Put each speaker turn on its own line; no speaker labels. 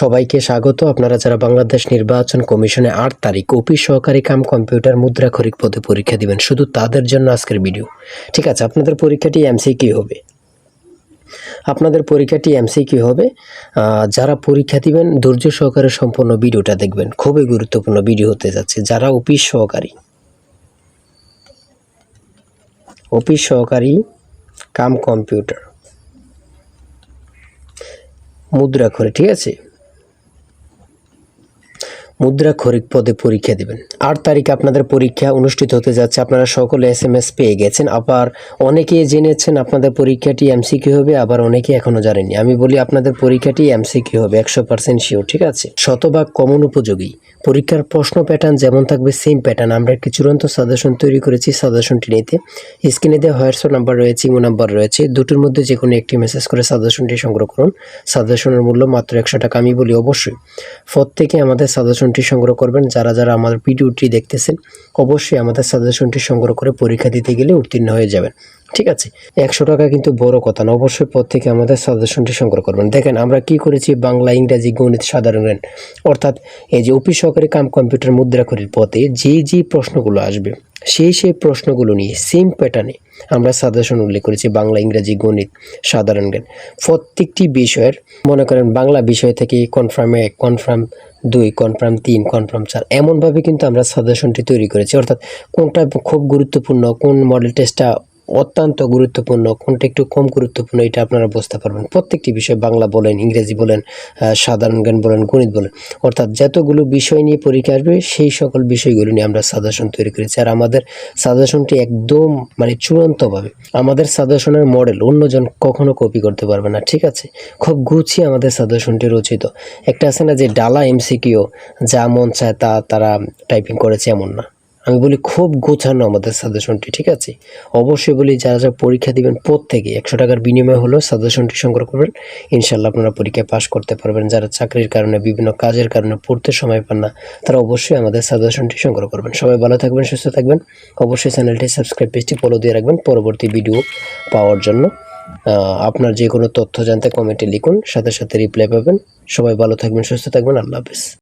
সবাইকে স্বাগত। আপনারা যারা বাংলাদেশ নির্বাচন কমিশনে আট তারিখ অফিস সহকারী কাম কম্পিউটার মুদ্রা খরিক পদে পরীক্ষা দিবেন, শুধু তাদের জন্য আজকের ভিডিও। ঠিক আছে, আপনাদের পরীক্ষাটি এমসিকিউ হবে? আপনাদের পরীক্ষাটি এমসিকিউ হবে? যারা পরীক্ষা দিবেন, ধৈর্য সহকারে সম্পূর্ণ ভিডিওটা দেখবেন। খুবই গুরুত্বপূর্ণ ভিডিও হতে যাচ্ছে। যারা অফিস সহকারী অফিস সহকারী কাম কম্পিউটার মুদ্রা করে ঠিক আছে? মুদ্রা খরিক পদে পরীক্ষা দিবেন। আট তারিখে আপনাদের পরীক্ষা অনুষ্ঠিত হতে যাচ্ছে। আপনারা সকলে এস এম এস পেয়ে গেছেন। আবার অনেকে জেনেছেন আপনাদের পরীক্ষাটি এমসিকিউ হবে, আবার অনেকে এখনও জানেনি আমি বলি আপনাদের পরীক্ষাটি এমসিকিউ হবে, একশো পার্সেন্ট শিওর ঠিক আছে? শতভাগ কমন উপযোগী। পরীক্ষার প্রশ্ন প্যাটার্ন যেমন থাকবে সেম প্যাটার্ন আমরা একটি চূড়ান্ত সাজেশন তৈরি করেছি সাজেশনটি নিতে। স্ক্রিনে দেওয়া হোয়াটসঅ্যাপ নাম্বার রয়েছে ইমো নাম্বার রয়েছে। দুটোর মধ্যে যে কোনো একটি মেসেজ করে সাজেশনটি সংগ্রহ করুন। সাজেশনের মূল্য মাত্র একশো টাকা। আমি বলি অবশ্যই, প্রত্যেকে আমাদের সাজেশনটি সংগ্রহ করবেন। যারা যারা আমাদের ভিডিওটি দেখতেছেন, অবশ্যই আমাদের সাজেশনটি সংগ্রহ করে পরীক্ষা দিতে গেলে উত্তীর্ণ হয়ে যাবেন। ঠিক আছে? একশো টাকা কিন্তু বড় কথা না। অবশ্যই প্রত্যেকে আমাদের সাজেশনটি সংগ্রহ করবেন। দেখেন, আমরা কি করেছি? বাংলা, ইংরাজি, গণিত, সাধারণ অর্থাৎ এই যে অফিস সহকারী কাম কম্পিউটার মুদ্রা করির পথে যে যে প্রশ্নগুলো আসবে সেই সেই প্রশ্নগুলো নিয়ে সেম প্যাটার্নে আমরা সাজেশন উল্লেখ করেছি বাংলা, ইংরাজি, গণিত, সাধারণ জ্ঞান। প্রত্যেকটি বিষয়ের, মনে করেন বাংলা বিষয় থেকে কনফার্ম এক কনফার্ম দুই কনফার্ম তিন কনফার্ম চার, এমনভাবে কিন্তু আমরা সাজেশনটি তৈরি করেছি। অর্থাৎ কোনটা খুব গুরুত্বপূর্ণ, কোন মডেল টেস্টটা অত্যন্ত গুরুত্বপূর্ণ, কোনটা একটু কম গুরুত্বপূর্ণ এটা আপনারা বুঝতে পারবেন। প্রত্যেকটি বিষয় বাংলা বলেন, ইংরেজি বলেন সাধারণ জ্ঞান বলেন, গণিত বলেন। অর্থাৎ যতগুলো বিষয় নিয়ে পরীক্ষা আসবে, সেই সকল বিষয়গুলো নিয়ে আমরা সাজেশন তৈরি করেছি। আর আমাদের সাজেশনটি একদম মানে চূড়ান্তভাবে আমাদের সাজেশনের মডেল অন্যজন কখনো কপি করতে পারবে না, ঠিক আছে? খুব গুছিয়ে আমাদের সাজেশনটি রচিত। একটা আছে না যে, ডালা এমসিকিউ যা মন চায় তা তারা টাইপিং করেছে, এমন না। আমি বলি খুব গোছানো আমাদের সাজেশনটি ঠিক আছে? অবশ্যই বলি যারা যারা পরীক্ষা দিবেন প্রত্যেকে একশো টাকার বিনিময়ে হলেও সাজেশনটি সংগ্রহ করবেন। ইনশাল্লাহ আপনারা পরীক্ষায় পাশ করতে পারবেন। যারা চাকরির কারণে, বিভিন্ন কাজের কারণে পড়তে সময় পান না, তারা অবশ্যই আমাদের সাজেশনটি সংগ্রহ করবেন। সবাই ভালো থাকবেন, সুস্থ থাকবেন। অবশ্যই চ্যানেলটি সাবস্ক্রাইব পেজটি ফলো দিয়ে রাখবেন পরবর্তী ভিডিও পাওয়ার জন্য। আপনার যে কোনো তথ্য জানতে কমেন্টে লিখুন, সাথে সাথে রিপ্লাই পাবেন। সবাই ভালো থাকবেন, সুস্থ থাকবেন। আল্লাহ হাফেজ।